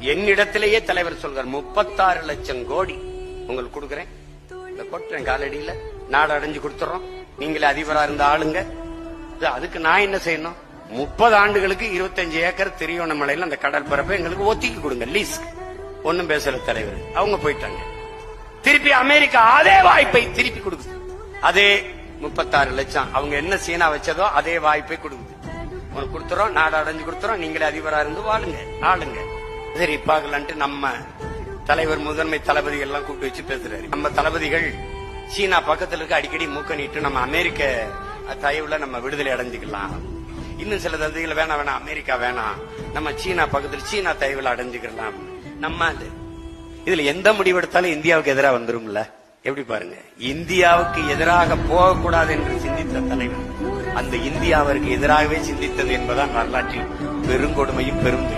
என்னிடத்திலேயே தலைவர் சொல்றார் முப்பத்தாறு லட்சம் கோடி உங்களுக்கு கொடுக்குறேன். இந்த கொட்டுறேன் காலடியில நாடு அடைஞ்சு கொடுத்துறோம். நீங்களே அதிபரா இருந்த ஆளுங்க. அதுக்கு நான் என்ன செய்யணும்? முப்பது ஆண்டுகளுக்கு இருபத்தஞ்சு ஏக்கர் திரியோணமலையில அந்த கடற்பரப்பை எங்களுக்கு ஒத்திக்கி கொடுங்க லீஸ் ஒன்னும் பேசல தலைவர். அவங்க போயிட்டாங்க. திருப்பி அமெரிக்கா அதே வாய்ப்பை திருப்பி கொடுக்குது. அதே முப்பத்தாறு லட்சம் அவங்க என்ன சீனா வச்சதோ அதே வாய்ப்பை கொடுக்குது. உனக்கு கொடுத்துறோம் நாடு அடைஞ்சு கொடுத்துறோம். நீங்களே அதிபரா இருந்து வாழுங்க ஆளுங்க. சரி பார்க்கலான்ட்டு நம்ம தலைவர் முதன்மை தளபதிகள் எல்லாம் கூப்பிட்டு வச்சு பேசுறாரு. நம்ம தளபதிகள் சீனா பக்கத்துல இருக்க அடிக்கடி மூக்க நீட்டு நம்ம அமெரிக்க தயவுல நம்ம விடுதலை அடைஞ்சுக்கலாம். இன்னும் சில தகுதிகள் வேணாம் வேணாம் அமெரிக்கா வேணாம். நம்ம சீனா பக்கத்துல சீனா தயவுல அடைஞ்சுக்கலாம். நம்ம இதுல எந்த முடிவெடுத்தாலும் இந்தியாவுக்கு எதிராக வந்துரும்ல. எப்படி பாருங்க இந்தியாவுக்கு எதிராக போகக்கூடாது என்று சிந்தித்த தலைவர் அந்த இந்தியாவிற்கு எதிராகவே சிந்தித்தது என்பதான் வரலாற்றில் பெருங்கொடுமையும் பெரும்